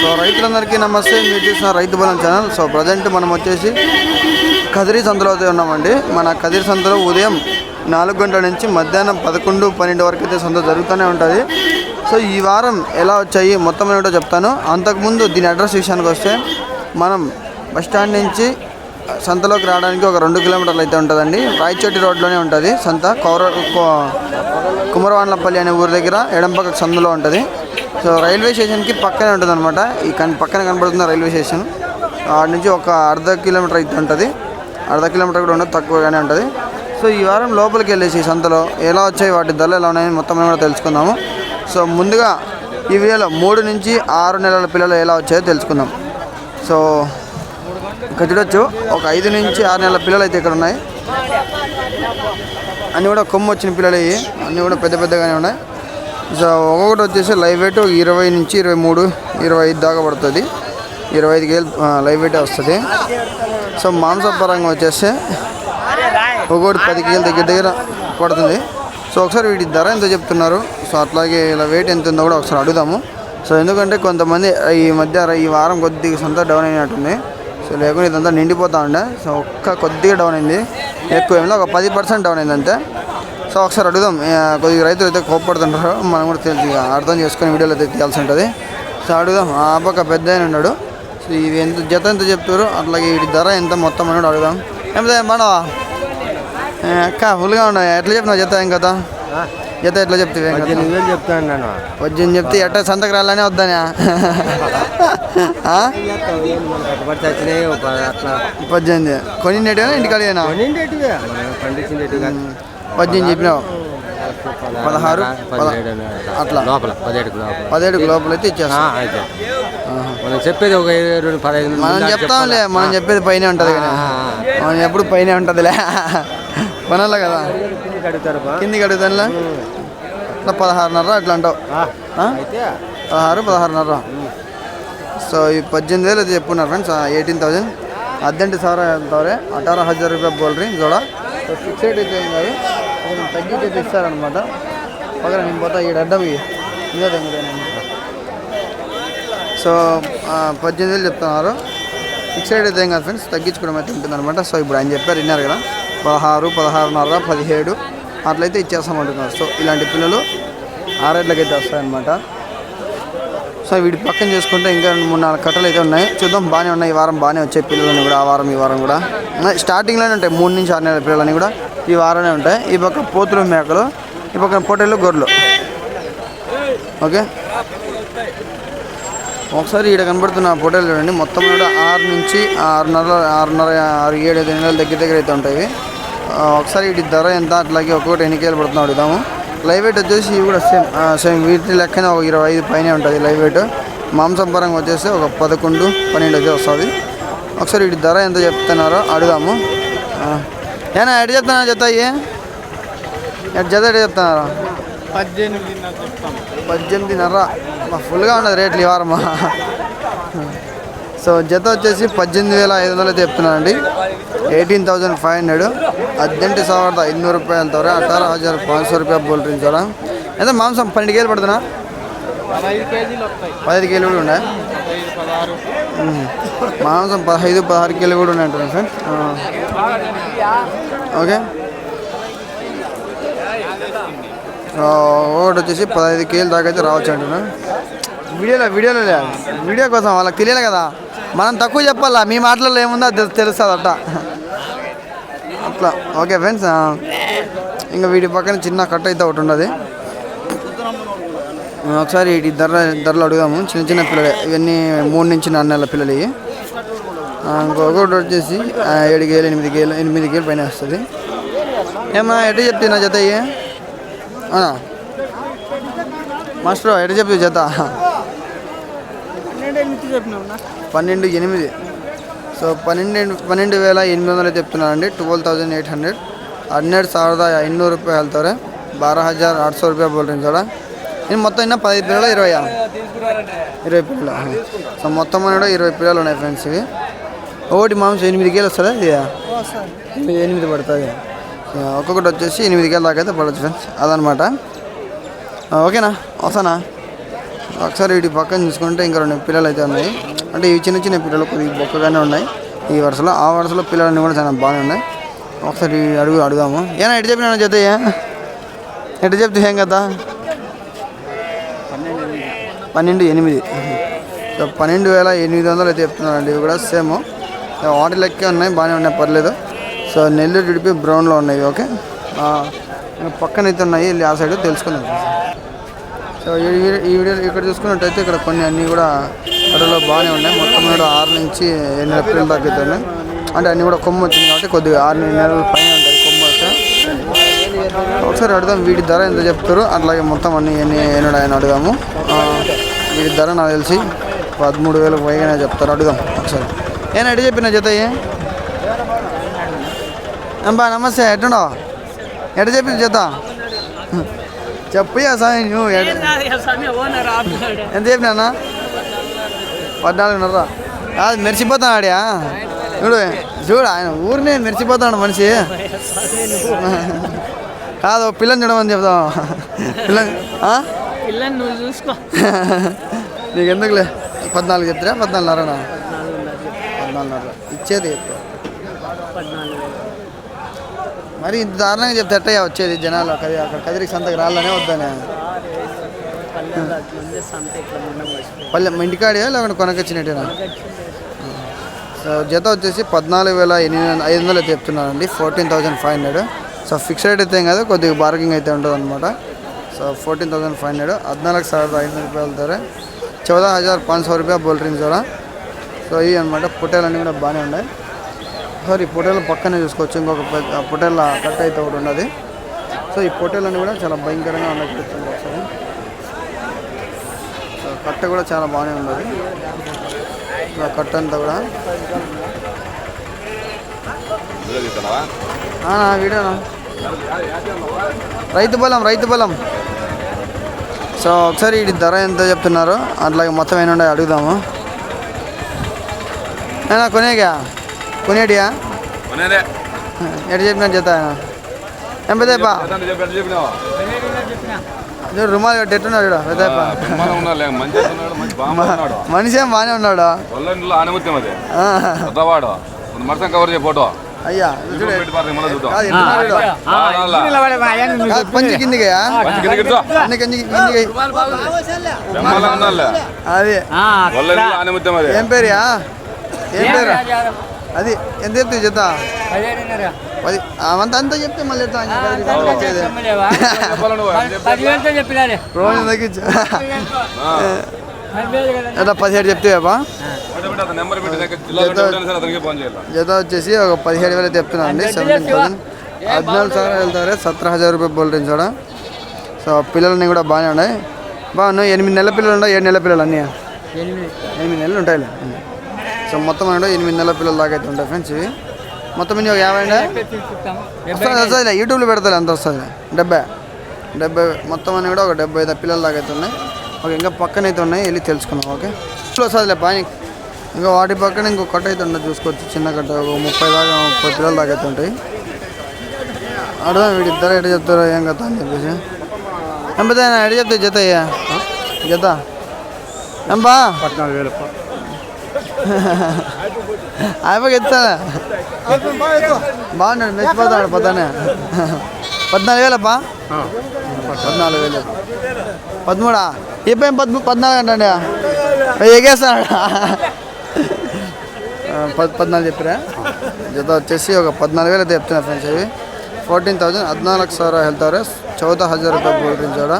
So రైతులందరికీ నమస్తే. మీరు చూసిన రైతు బలం ఛానల్. సో ప్రజెంట్ మనం వచ్చేసి కదిరి సంతలో అయితే ఉన్నామండి. మన కదిరి సంతలో ఉదయం నాలుగు గంటల నుంచి మధ్యాహ్నం పదకొండు పన్నెండు వరకు అయితే సంత జరుగుతూనే ఉంటుంది. సో ఈ వారం ఎలా వచ్చాయి? మొత్తం ఏమిటో చెప్తాను. అంతకుముందు దీని అడ్రస్ విషయానికి వస్తే మనం బస్ స్టాండ్ నుంచి సంతలోకి రావడానికి ఒక రెండు కిలోమీటర్లు అయితే ఉంటుందండి. రాయచోటి రోడ్లోనే ఉంటుంది సంత. కౌర కో- కుమరవాన్లపల్లి అనే ఊరి దగ్గర ఎడంపక్క సందులో ఉంటుంది. సో రైల్వే స్టేషన్కి పక్కనే ఉంటుంది అనమాట ఈ కన్ పక్కన కనబడుతుంది రైల్వే స్టేషన్. ఆడ నుంచి ఒక అర్ధ కిలోమీటర్ అయితే ఉంటుంది అర్ధ కిలోమీటర్ కూడా ఉండదు తక్కువగానే ఉంటుంది. సో ఈ వారం లోపలికి వెళ్ళేసి సంతలో ఎలా వచ్చాయి వాటి ధరలు ఎలా ఉన్నాయని మొత్తం కూడా తెలుసుకుందాము. సో ముందుగా ఈ వీడియోలో మూడు నుంచి ఆరు నెలల పిల్లలు ఎలా వచ్చాయో తెలుసుకుందాం. సో ఇక్కడ చూడొచ్చు ఒక ఐదు నుంచి ఆరు నెలల పిల్లలు అయితే ఇక్కడ ఉన్నాయి. అన్నీ కూడా కొమ్ము వచ్చిన పిల్లలు అన్నీ కూడా పెద్ద పెద్దగానే ఉన్నాయి. ఒక్కొక్కటి వచ్చేసి లైవ్ వెయిట్ ఇరవై నుంచి ఇరవై మూడు ఇరవై ఐదు దాకా పడుతుంది. ఇరవై ఐదు కేలు లైవ్ వెయిటే వస్తుంది. సో మాంసపరంగా వచ్చేసి ఒక్కొక్కటి పది కేలు దగ్గర దగ్గర పడుతుంది. సో ఒకసారి వీటి ధర ఎంత చెప్తున్నారు? సో అట్లాగే ఇలా వెయిట్ ఎంత ఉందో కూడా ఒకసారి అడుగుదాము. సో ఎందుకంటే కొంతమంది ఈ మధ్య ఈ వారం కొద్దిగా సొంత డౌన్ అయినట్టుంది. సో లేకుండా ఇదంతా నిండిపోతా ఉండే. సో ఒక్క కొద్దిగా డౌన్ అయింది. ఎక్కువ ఏమైనా ఒక పది పర్సెంట్ డౌన్ అయింది అంతే సో ఒకసారి అడుగుదాం. కొద్దిగా రైతులు అయితే కోప్పడుతుంటారు. మనం కూడా తెలిసి అర్థం చేసుకొని వీడియోలో అయితే తీయాల్సి ఉంటుంది. సో అడుగుదాం. ఆ పక్క పెద్ద ఆయన ఉన్నాడు. సో ఇవి ఎంత జత ఎంత చెప్తారు? అట్లాగే వీటి ధర ఎంత మొత్తం అని అడుగుదాం. ఏమిటా మనవా అక్క ఫుల్గా ఉన్నాయి ఎట్లా చెప్పినావు జత ఏం కదా జత ఎట్లా వేలు చెప్తాను నేను చెప్తే ఎట్లా సంతకు రాలని వద్దనే. పద్దెనిమిది. కొని నెట్గా ఇంటికాడేనా కొనిండేటివే మనం పండించిండేటివి కాదు పద్దెనిమిది చెప్పినావు పదహారు, పదిహేడు అట్లా. లోపల పదిహేడుకు లోపల పదిహేడు లోపల అయితే ఆ, ఇచ్చేస్తాం అయితే మనం చెప్పేది ఒక ఇరవై రెండు పదహైదు మనం ముందు చెప్తాంలే చెప్పాలా? మనం చెప్పేది పైనే ఉంటుంది కానీ ఆ, ఆ, మనం ఎప్పుడు పైనే ఉంటుందిలే కొనాలి కదా కిందికి అడుగుతారు బా. కిందికి అడుగుతానులే అట్లా పదహారున్నర అట్లా అంటావు ఆ, ఆ? అయితే పదహారు పదహారున్నర సో ఈ పద్దెనిమిది వేలు అయితే చెప్పున్నారు ఫ్రెండ్స్ ఎయిటీన్ థౌజండ్ ಹದಿನೆಂಟು ಸಾವಿರ ಹೇಳ್ತಾವ್ರೆ ಅಠಾರ ಹಜಾರ್ ರೂಪಾಯಿ ಬೋಲ್ರಿ ಜೋಳ సో ఫిక్సెడ్ అయితే ఏం కాదు కొంచెం తగ్గించి అయితే ఇస్తారనమాట పక్కన నేను పోతా ఈ అడ్డవి ఇదే తెంగుతాను సో పద్దెనిమిది వేలు చెప్తున్నారు. ఫిక్సెడ్ అయితే ఏం కాదు ఫ్రెండ్స్ తగ్గించుకోవడం అయితే ఉంటుందన్నమాట. సో ఇప్పుడు ఆయన చెప్పారు విన్నారు కదా. పదహారు పదహారున్నర పదిహేడు అట్లయితే ఇచ్చేస్తామంటున్నారు. సో ఇలాంటి పిల్లలు ఆరేళ్ళకైతే వస్తాయన్నమాట. సో వీటి పక్కన చేసుకుంటే ఇంకా రెండు మూడు నాలుగు కట్టలు అయితే ఉన్నాయి. చూద్దాం బాగానే ఉన్నాయి. ఈ వారం బాగానే వచ్చాయి పిల్లలని కూడా ఆ వారం ఈ వారం కూడా. స్టార్టింగ్లోనే ఉంటాయి మూడు నుంచి ఆరు నెలల పిల్లలని కూడా ఈ వారమే ఉంటాయి. ఈ పక్క పోతులు మేకలు ఈ పక్కన పొట్టెలు గొర్రెలు. ఓకే? ఒకసారి ఇక్కడ కనబడుతున్న పొట్టెలు చూడండి. మొత్తం కూడా ఆరు నుంచి ఆరున్నర ఆరున్నర ఆరు ఏడు ఐదు నెలల దగ్గర దగ్గర అయితే ఉంటాయి. ఒకసారి వీటి ధర ఎంత? అట్లాగే ఒక్కొక్కటి ఎన్నికలు పడుతున్నాం అడుగుతాము అడుగుదాము. లైవ్ వెయిట్ వచ్చేసి ఇవి కూడా సేమ్ సేమ్ వీటి లెక్కనే ఒక ఇరవై ఐదు పైనే ఉంటుంది లైవ్ వెయిట్. మాంసం పరంగా వచ్చేసి ఒక పదకొండు పన్నెండు అయితే వస్తుంది. ఒకసారి వీటి ధర ఎంత చెప్తున్నారో అడుగుదాము. ఏనా ఎటు చెప్తున్నా జత అయ్యి ఎటు జత ఎటు చెప్తున్నారా? పద్దెనిమిదిన్నర? మా ఫుల్గా ఉన్నది రేట్లు ఈ వారమా. సో జత వచ్చేసి పద్దెనిమిది వేల ఐదు వందలు అయితే చెప్తున్నానండి ఎయిటీన్ థౌజండ్ ఫైవ్ హండ్రెడ్ ಹದಿನೆಂಟು ಸಾವಿರದ ಐದುನೂರು ರೂಪಾಯಿ ಅಂತವ್ರೆ ಅಠಾರ ಹಜಾರ್ ಪಾಂಚ್ ಸौ ರೂಪಾಯಿ ಬೋಲ್ರಿ ಸರ ఎంత మాంసం పన్నెండు కేజీలు పడుతున్నా పదహైదు కేజీలు కూడా ఉన్నాయి ఉమ్. మాంసం పదహైదు పదహారు కేజీలు కూడా ఉన్నాయి అంటున్నాను ఫ్రెండ్స్ ఓకే సో ఒకటి వచ్చేసి పదహైదు కేజీలు దాకా అయితే రావచ్చు అంటున్నా వీడియోలో వీడియోలో లే. వీడియో కోసం వాళ్ళకి తెలియాలి కదా మనం తక్కువ చెప్పాలా? మీ మాటలలో ఏముందో అది తెలుస్తుంది అట్ట అట్లా. ఓకే ఫ్రెండ్స్ ఇంకా వీటి పక్కన చిన్న కట్ట అయితే ఒకటి ఉన్నది. ఒకసారి వీటి ధర ధరలు అడుగుదాము. చిన్న చిన్న పిల్లలే. ఇవన్నీ మూడు నుంచి నాలుగు నెలల పిల్లలు ఇవి. ఇంకొకటి వచ్చేసి ఏడు గేలు ఎనిమిది గేలు ఎనిమిది గేలు పైన వస్తుంది. ఏమన్నా ఎటు నా జత మాస్టర్ ఎటు చెప్తు జత? పన్నెండు ఎనిమిది. సో పన్నెండు పన్నెండు వేల ఎనిమిది వందలు చెప్తున్నానండి ట్వెల్వ్ థౌజండ్ ఎయిట్ హండ్రెడ్. ಹನ್ನೆರಡು ಸಾವಿರದ రూపాయలు ರೂಪಾಯಿ బారా హజార్ ఆరు సో రూపాయలు ರೂಪಾಯಿ ಬೋಲ್ರಿ కూడా నేను మొత్తం ఇన్న పది పిల్లలు ఇరవై ఇరవై పిల్లలు సో మొత్తం కూడా ఇరవై పిల్లలు ఉన్నాయి ఫ్రెండ్స్ ఇవి. ఒకటి మాంసం ఎనిమిది కేలు వస్తుందా ఇది ఎనిమిది ఎనిమిది పడుతుంది. ఒక్కొక్కటి వచ్చేసి ఎనిమిది కేలు దాకా అయితే పడవచ్చు ఫ్రెండ్స్. అదనమాట ఓకేనా? వస్తానా? ఒకసారి వీటి పక్కన చూసుకుంటే ఇంకా రెండు పిల్లలు అయితే ఉన్నాయి. అంటే ఇవి చిన్న చిన్న పిల్లలు కొద్దిగా బొక్కగానే ఉన్నాయి ఈ వరుసలో. ఆ వరుసలో పిల్లలన్నీ కూడా చాలా బాగానే ఉన్నాయి. ఒకసారి అడుగు అడుగుదాము. ఏనా ఎటు చెప్పినా జత ఎటు చెప్తే ఏం కదా పన్నెండు ఎనిమిది. సో పన్నెండు వేల ఎనిమిది వందలు అయితే చెప్తున్నారండి. ఇవి కూడా సేమ్. వాటి లెక్కే ఉన్నాయి బాగానే ఉన్నాయి పర్లేదు. సో నెల్లూరు విడిపి బ్రౌన్లో ఉన్నాయి ఓకే? పక్కన అయితే ఉన్నాయి వెళ్ళి ఆ సైడ్ తెలుసుకుందాం. సో ఈ వీడియో- ఇక్కడ చూసుకున్నట్టయితే ఇక్కడ కొన్ని అన్నీ కూడా అడవిలో బాగానే ఉన్నాయి. మొత్తం కూడా ఆరు నుంచి ఎన్ని నెలల దాకా ఉన్నాయి అంటే అన్నీ కూడా కొమ్ము వచ్చింది కాబట్టి కొద్దిగా ఆరు నెలల పైన ఉంటుంది కొమ్ము వస్తే ఒకసారి అడుగుదాం వీటి ధర ఎంత చెప్తారు? అట్లాగే మొత్తం అన్ని ఎన్ని ఎన్ని ఆయన అడుగుదాము. వీటి ధర నాకు తెలిసి పదమూడు వేలకు పైగానే చెప్తారు. అడుగుదాం ఒకసారి. ఏనా అడిగి చెప్పిన జత బా నమస్తే ఎట్టున్నావు ఎట చెప్పిన జత? చెప్పు సాయి నువ్వు ఎట- ఎంత చెప్పినా పద్నాలుగున్నర కాదు మెరిసిపోతాడు ఆడా చూడు చూడు ఆయన ఊరినే మెరిసిపోతాడు మనిషి. కాదు పిల్లని చూడమని చెప్తాం పిల్లని ఆ? పిల్లని నువ్వు చూసుకో. నీకు ఎందుకులే? పద్నాలుగు చెప్తారా? పద్నాలుగున్నరనా పద్నాలుగున్నర ఇచ్చేది ఎక్కువ మరి ఇంత దారుణంగా చెప్తే ఎట్టయ్యా వచ్చేది జనాలు కది అక్కడ కదిరికి సంతకు రాళ్ళనే వద్దనే ముందే సంత ఇట్లా ముండం వచ్చింది పల్లె మా ఇంటికాడియా లేకుంటే కొనకొచ్చినట్టేనా సో జత వచ్చేసి పద్నాలుగు వేల ఎనిమిది వందల ఐదు వందలు అయితే చెప్తున్నారండి fourteen thousand five hundred so fix rate అయితే ఏం కాదు కొద్దిగా బార్గింగ్ అయితే ఉంటుంది అనమాట so fourteen thousand five hundred హద్నాలుగు ಸಾವಿರದ ఐదు రూపాయలు ధర చౌదా హజార్ పాంచ్ సో రూపాయ బోల్డ్రింగ్ జోడ సో ఇవి అనమాట పొట్టేలన్నీ కూడా బాగానే ఉన్నాయి సార్ ఈ పొట్టేల పక్కనే చూసుకోవచ్చు. ఇంకొక పొటేల కట్ కట్ట అయితే ఒకటి ఉన్నది. సో ఈ పొట్టేలన్నీ కూడా చాలా భయంకరంగా ఉన్నట్టు చూడండి ఒకసారి. సో కట్ట కూడా చాలా బాగానే ఉన్నది. ఇలా కట్ట అంతా కూడా. ఆ, వీడియోనా రైతు బలం రైతు బలం. సో ఒకసారి వీటి ధర ఎంత చెప్తున్నారు? అట్లాగే మొత్తం ఏమైనా అడుగుదాము. ఏనా కొనేగా? కొనేటియా? కొనేదే. ఎటు చెప్పిన జత? ఏం పెద్దప్ప చూడు రుమాలు కట్టి ఎట్టున్నాడు చూడు పెద్దప్ప బ్రహ్మాండం ఉన్నాడులే మంచి ఉన్నాడు మంచి బాగా ఉన్నాడు. మనిషి ఏం బాగానే ఉన్నాడు? మరసం కవర్ చేయ ఫోటో. అయ్యా పారు పంచి కిందికి అది. ఏం పేరుయా ఏం పేరు? అది ఎంత చెప్తే? జత పది అవంతా అంతా చెప్తే మళ్ళీ రోజు తగ్గించు. ఎట్లా పదిహేడు చెప్తే సరే చేయాలి జత వచ్చేసి ఒక పదిహేడు వేలు చెప్తున్నాను అండి. Seventeen thousand. హద్నాలుగు సార్లు వెళ్తారు సత్తర హజార్ రూపాయలు బోల్డ్రింగ్ చూడ సో పిల్లలన్నీ కూడా బాగానే ఉన్నాయి. బాగున్నాయి ఎనిమిది నెలల పిల్లలు ఉన్నాయి ఏడు నెలల పిల్లలు అన్నీ ఎనిమిది. నెలలు ఉంటాయి సో మొత్తం అంటే ఎనిమిది నెలల పిల్లల దాకా అయితే ఉంటాయి ఫ్రెండ్స్ ఇవి. మొత్తం ఇన్ని ఒక యాభై అండి? వస్తుంది యూట్యూబ్లో పెడతారు ఎంత వస్తుంది? డెబ్బై. డెబ్బై మొత్తం అన్ని కూడా ఒక డెబ్బై ఐదు పిల్లల దాకా అయితే ఉన్నాయి. ఓకే ఇంకా పక్కన అయితే ఉన్నాయి. వెళ్ళి తెలుసుకున్నాం ఓకే? వస్తుందిలే పని. ఇంకా వాటి పక్కన ఇంకో కట్ట అయితే ఉండదు చూసుకోవచ్చు. చిన్న కట్ట ఒక ముప్పై దాకా ముప్పై పిల్లల దాకా అయితే ఉంటాయి. అర్థం వీడి ఇద్దరు ఎటు చెప్తారో ఏం కథ అని చెప్పేసి. ఎంపతే ఎటు చెప్తే జత అయ్యా? జత? ఎంపా పద్నాలుగు వేలు అయిపోయి ఎత్తాడా బాగున్నాడు మెచ్చిపోతాడు పొద్దునే పద్నాలుగు వేలప్పా? పద్నాలుగు వేలు. పదమూడా? ఏపీ పద్మూ పద్నాలుగు అంటే ఎగేస్తాడు? పద్ పద్నాలుగు చెప్పిరా? జత వచ్చేసి ఒక పద్నాలుగు వేలు అయితే చెప్తున్నా ఫ్రెండ్స్ అవి ఫోర్టీన్ థౌజండ్ హద్నాలుగు సార్ వెళ్తారు. అవర్ చౌదా హజార్ రూపాయలు పోల్పించాడా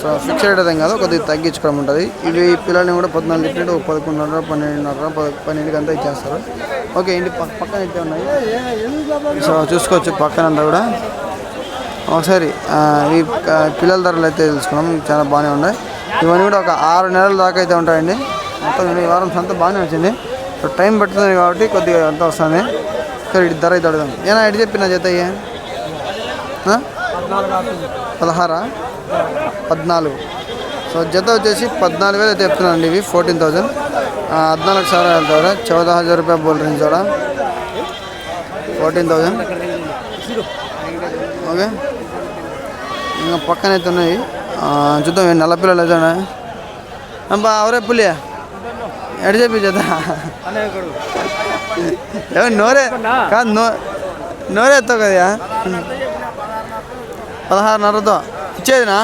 సో ఫిక్స్ రేట్ కాదు కొద్దిగా తగ్గించుకోవడం ఉంటుంది. ఇవి పిల్లల్ని కూడా పద్నాలుగు లీటర్లు పదకొండున్నర పన్నెండున్నర పద పన్నెండుకి అంతా ఇచ్చేస్తారు. ఓకే ఇంటి పక్కన అయితే ఉన్నాయి? సో చూసుకోవచ్చు పక్కన అంతా కూడా. ఒకసారి ఈ పిల్లల ధరలు అయితే తెలుసుకున్నాం చాలా బాగానే ఉన్నాయి. ఇవన్నీ కూడా ఒక ఆరు నెలల దాకా అయితే ఉంటాయండి. మొత్తం ఈ వారం సంత బాగానే వచ్చింది. సో టైం పడుతుంది కాబట్టి కొద్దిగా అంతా వస్తుంది. సరే ఇటు ధర అయితే అడుగుదాం. ఏనా ఇటు చెప్పిన చేత అయ్యే పదహారా? పద్నాలుగు. సో జత వచ్చేసి పద్నాలుగు వేలు అయితే చెప్తున్నాను ఇవి ఫోర్టీన్ థౌజండ్ పద్నాలుగు సార్ వెళ్తారా చౌదా హజార్ రూపాయ బోల్ రేంజ్ చూడ ఫోర్టీన్ థౌజండ్ ఓకే. ఇంకా పక్కన అయితే ఉన్నాయి. చూద్దాం నల్ల పిల్లలు అయితే ఉన్నాయి? అబ్బా అవరే పులియా. ఎడ చెప్పి చేత నోరే? కాదు నో నోరే ఎత్తావు కదా పదహారున్నరతో ఇచ్చేదినా?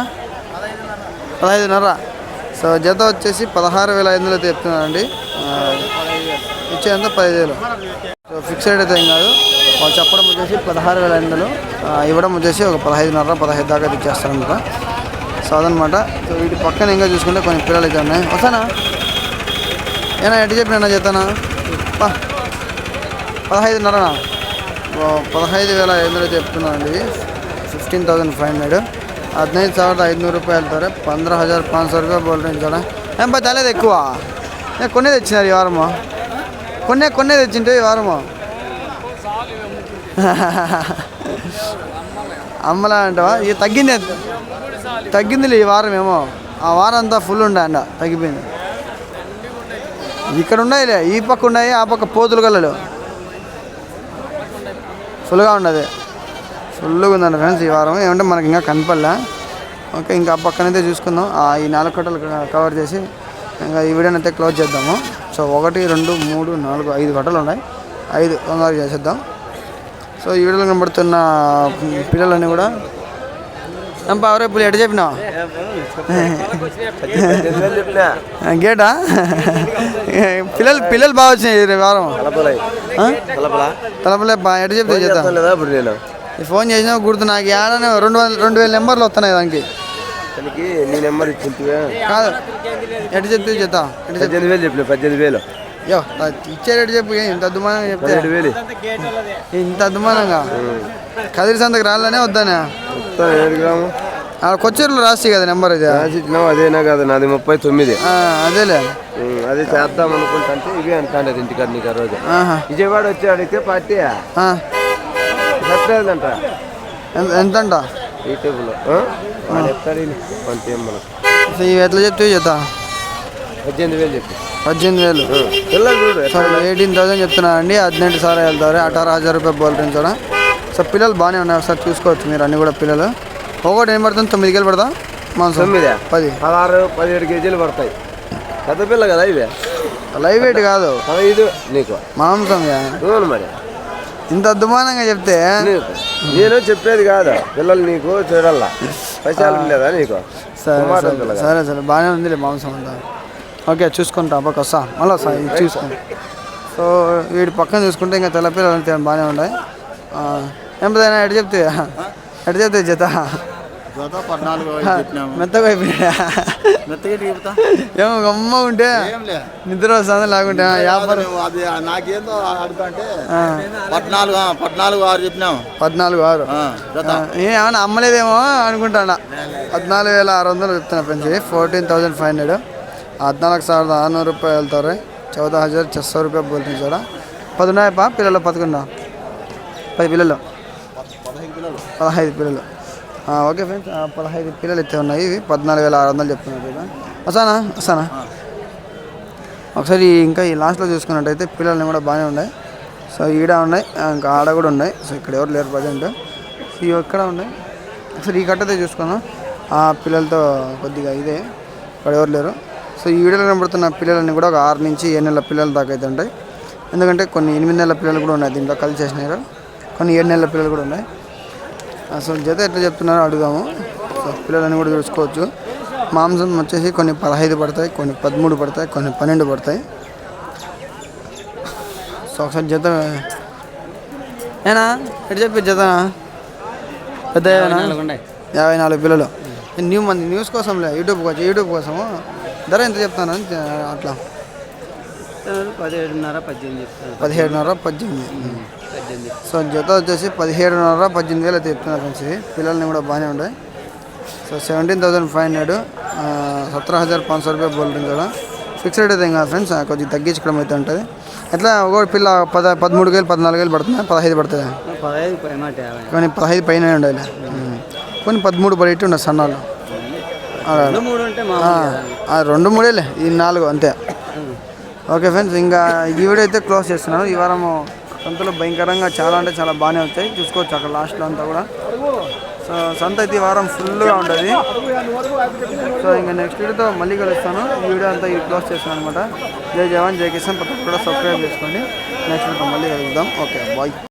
పదహైదున్నర. సో జత వచ్చేసి పదహారు వేల ఐదు వందలు అయితే చెప్తున్నానండి ఇచ్చేదంతా పదిహేను వేలు. సో ఫిక్స్డ్ అయితే ఏం కాదు. వాళ్ళు చెప్పడం వచ్చేసి పదహారు వేల ఐదు వందలు ఇవ్వడం వచ్చేసి ఒక పదహైదున్నర పదహైదు దాకా ఇచ్చేస్తారనమాట సో అదనమాట. సో వీటి పక్కన ఇంకా చూసుకుంటే కొన్ని పిల్లలు అయితే ఉన్నాయి. వస్తానా? ఏనా ఎటు చెప్పినా చేతానా పా. పదహైదున్నరనా? పదహైదు వేల ఐదు వందలు చెప్తున్నానండి ಫಿಫ್ಟೀನ್ ತೌಸಂಡ್ ಫೈವ್ ಹಂಡ್ರೆಡ್ ಹದಿನೈದು ಸಾವಿರದ ಐದುನೂರು ರೂಪಾಯಿ ಹೇಳ್ತಾರೆ పంద్ర హజార్ పాంచ్ సో రూపాయలు బోల్ రేంజ్ చూడ ఏం పా తలేదు ఎక్కువ నేను కొన్నే తెచ్చినారు ఈ వారము కొన్నే కొన్నే తెచ్చింటే ఈ వారము అమ్మలా అంటావా ఇది తగ్గింది తగ్గిందిలే ఈ వారం ఏమో ఆ వారం అంతా ఫుల్ ఉండే అండ తగ్గిపోయింది ఇక్కడ ఉన్నాయిలే ఈ పక్క ఉన్నాయి ఆ పక్క పోతులు కల్లలు ఫుల్గా ఉండదు ఫుల్గా ఉందండి ఫ్రెండ్స్ ఈ వారం. ఏమంటే మనకి ఇంకా కనపడలే. ఓకే ఇంకా ఆ పక్కనైతే చూసుకుందాం. ఆ ఈ నాలుగు కట్టలు కవర్ చేసి ఇంకా ఈ వీడియోని అయితే క్లోజ్ చేద్దాము. సో ఒకటి రెండు మూడు నాలుగు ఐదు కట్టలు ఉన్నాయి. ఐదు తొందరగా చేసేద్దాం. సో ఈ వీడియోలో కనబడుతున్న పిల్లలన్నీ కూడా ఎంపా అవరే పులి ఎట చెప్పినావు గేటా? పిల్లలు పిల్లలు బాగా వచ్చినాయి ఈ వారం? తలపలే. బా ఎట చెప్తే చేద్దాం? ఫోన్ చేసినా గుర్తు నాకు ఏడనే రెండు వందల రెండు వేల నెంబర్లు వస్తున్నాయి దానికి. దానికి నీ నెంబర్ ఇచ్చింటివే. కాదు. ఎటు ఎటు చెప్తే పద్దెనిమిది వేలు చెప్పిన పద్దెనిమిది వేలు. యో ఇచ్చే రేటు చెప్పు ఇంత అద్దుమానంగా చెప్తే? వేలు. ఇంత అద్దుమానంగా? కదిరి సంతకు రాలేనే వద్దానే? గ్రాము. కొచ్చేరులో రాసి కదా నెంబర్ ఇది. ఇచ్చినావు అదేనా కాదు నాది ముప్పై తొమ్మిది. అదేలే. అదే చేద్దాం అనుకుంటే ఇవే అంటాండేది ఇంటికాడ నీకు ఆ రోజు. విజయవాడ వచ్చి అడిగితే పార్టీ. చెప్పలేదంట ఎంత ఎంతంట? యూట్యూబ్లో చెప్తాడు మనకు? ఇవి ఎట్లా చెప్తే చేద్దా పద్దెనిమిది వేలు చెప్పి. పద్దెనిమిది వేలు. పిల్లలు చూడు సో ఎయిటీన్ థౌసండ్ చెప్తున్నాను అండి. హదినెంటు సార్లు వెళ్తారు. అఠారు హజార్ రూపాయలు బోల్ రేంజ్ కూడా సో పిల్లలు బాగానే ఉన్నారు ఒకసారి చూసుకోవచ్చు మీరు అన్ని కూడా పిల్లలు. ఒకటి ఏం పడుతుంది? తొమ్మిది కేలు పడతా? మాంసం. తొమ్మిది? పది. పదహారు పదిహేడు కేజీలు పడతాయి. పెద్ద పిల్ల కదా ఇవి? లైవ్ వెయిట్ కాదు. పదహైదు నీకు. మాంసం మరి? ఇంత అద్దుమానంగా చెప్తే? నేను చెప్పేది కాదు? పిల్లలు నీకు చూడాలా. పైసలు లేదా నీకు? సరే సరే. సరే బాగానే ఉందిలే మాంసం అంతా. ఓకే చూసుకుంటా అబ్బాకి వస్తా. మళ్ళీ వస్తా ఇది చూసుకుంటా సో వీడి పక్కన చూసుకుంటే ఇంకా తెల్ల పిల్లలు అంతే బాగానే ఉన్నాయి. ఏం ఎటు చెప్తే? ఎటు చెప్తే జత? పద్నాలుగు చెప్పినాము మెత్తగా అయిపోయా మెత్తగా చెప్తా ఏమో గమ్మ ఉంటే నిద్ర వస్తుంది లేకుంటే ఆ, వ్యాపారం అది నాకేందో అడుగుతా అంటే ఆ, పద్నాలుగు ఆ, పద్నాలుగు ఆరు చెప్పినాము పద్నాలుగు ఆరు ఆ, జత. ఆ, ఏమన్నా అమ్మలేదేమో అనుకుంటాను పద్నాలుగు వేల ఆరు వందలు చెప్తున్నా పెంచి ఫోర్టీన్ థౌజండ్ ఫైవ్ హండ్రెడ్ ಹದಿನಾಲ್ಕು ಸಾವಿರದ ಆರುನೂರು ರೂಪಾಯಿ ಹೇಳ್ತಾರೆ ಚೌದ ಹಜಾರ್ ಛ ಸौ ರೂಪಾಯಿ ಬೋಲ್ತೀನಿ ಸರ పది ఉన్నాయప్ప పిల్లలు పదకొండు పది పిల్లలు పదహైదు పిల్లలు ఆ, ఓకే ఫ్రెండ్స్ పదహైదు పిల్లలు అయితే ఉన్నాయి. ఇవి పద్నాలుగు వేల ఆరు వందలు చెప్తున్నారు కదా. వస్తానా వస్తానా ఒకసారి ఇంకా ఈ లాస్ట్లో చూసుకున్నట్టయితే పిల్లల్ని కూడా బాగానే ఉన్నాయి. సో ఈడ ఉన్నాయి ఇంకా ఆడ కూడా ఉన్నాయి. సో ఇక్కడ ఎవరు లేరు ప్రజెంట్ ఇవి ఎక్కడ ఉన్నాయి? ఒకసారి ఈ కట్టతే చూసుకుందాం. ఆ పిల్లలతో కొద్దిగా ఇదే. ఇక్కడ ఎవరు లేరు. సో ఈ వీడియోలో కనబడుతున్న పిల్లలన్నీ కూడా ఒక ఆరు నుంచి ఏడు నెలల పిల్లల దాకా అయితే ఉంటాయి. ఎందుకంటే కొన్ని ఎనిమిది నెలల పిల్లలు కూడా ఉన్నాయి దీంట్లో కలిసి చేసినారు కొన్ని ఏడు నెలల పిల్లలు కూడా ఉన్నాయి. అసలు జత ఎట్లా చెప్తున్నారో అడుగుదాము. సో పిల్లలని కూడా చూసుకోవచ్చు. మాంసం వచ్చేసి కొన్ని పదహైదు పడతాయి కొన్ని పదమూడు పడతాయి కొన్ని పన్నెండు పడతాయి. సో ఒకసారి జత ఏనా? ఎటు చెప్పి జత? పెద్ద యాభై నాలుగు పిల్లలు. న్యూ మంది న్యూస్ కోసంలే యూట్యూబ్ కోసం యూట్యూబ్ కోసము? ధర ఎంత చెప్తాను అట్లా. పదిహేడున్నర పద్దెనిమిది పదిహేడున్నర పద్దెనిమిది. సో జత వచ్చేసి పదిహేడున్నర పద్దెనిమిది వేలు అయితే చెప్తున్నారు ఫ్రెండ్స్ ఇవి పిల్లల్ని కూడా బాగానే ఉన్నాయి so seventeen thousand five hundred సత్తర హజార్ పాంచ్ సో రూపాయలు బోల్టింగ్ కూడా ఫిక్స్డ్ అయితే ఏం కాదు ఫ్రెండ్స్ కొంచెం తగ్గించుకోవడం అయితే ఉంటుంది. ఎట్లా ఒకటి పిల్ల పద పదమూడు వేలు పద్నాలుగు వేలు పడుతుంది? పదహైదు పడుతుంది? కానీ పదహైదు పైన ఉండాలి. కొన్ని పదమూడు పడేటి ఉన్నాయి సన్నాలు. రెండు మూడేలే ఈ నాలుగు అంతే. ఓకే ఫ్రెండ్స్ ఇంకా ఈ వీడియో అయితే క్లోజ్ చేస్తున్నాను. ఈ వారం సంతలో భయంకరంగా చాలా అంటే చాలా బాగానే వచ్చాయి. చూసుకోవచ్చు అక్కడ లాస్ట్లో అంతా కూడా. సో సంత అయితే వారం ఫుల్గా ఉంటుంది. సో ఇంకా నెక్స్ట్ వీడియోతో మళ్ళీ కలుస్తాను. ఈ వీడియో అంతా ఇది క్లోజ్ చేస్తాను అనమాట జై జవాన్ జై కిషన్ ప్రతి కూడా సబ్స్క్రైబ్ చేసుకోండి. నెక్స్ట్ వీడియో మళ్ళీ కలుద్దాం. Okay bye